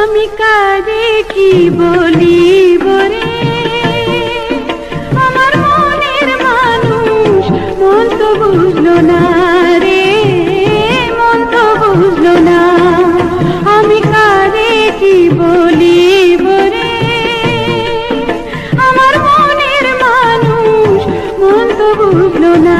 আমি কারে কি বলি বরে আমার মনের মানুষ, মন তো বুঝলো না রে। মন তো বুঝলো না, আমি কারে কি বলি বরে আমার মনের মানুষ, মন তো বুঝলো না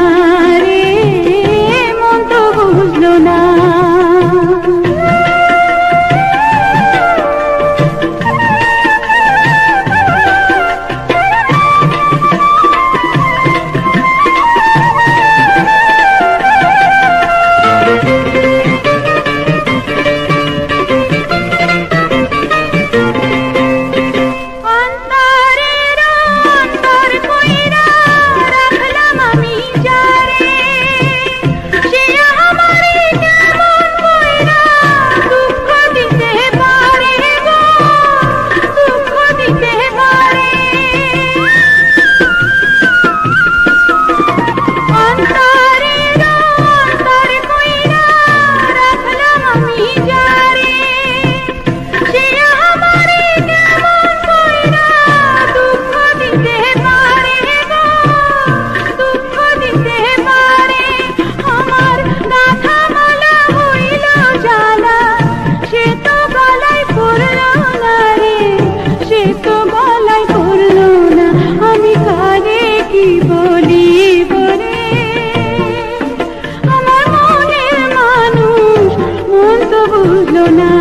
अपना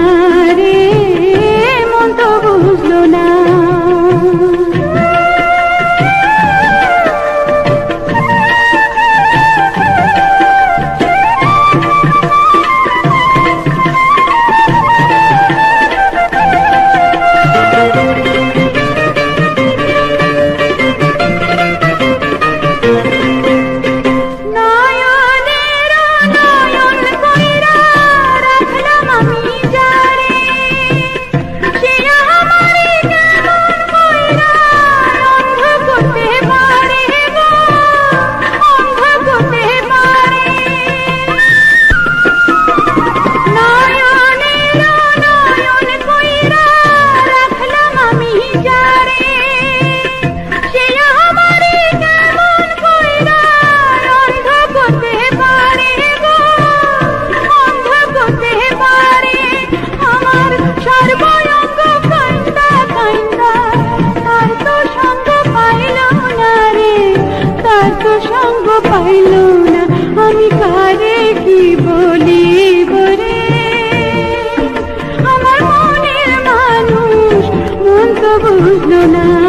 বুঝলো না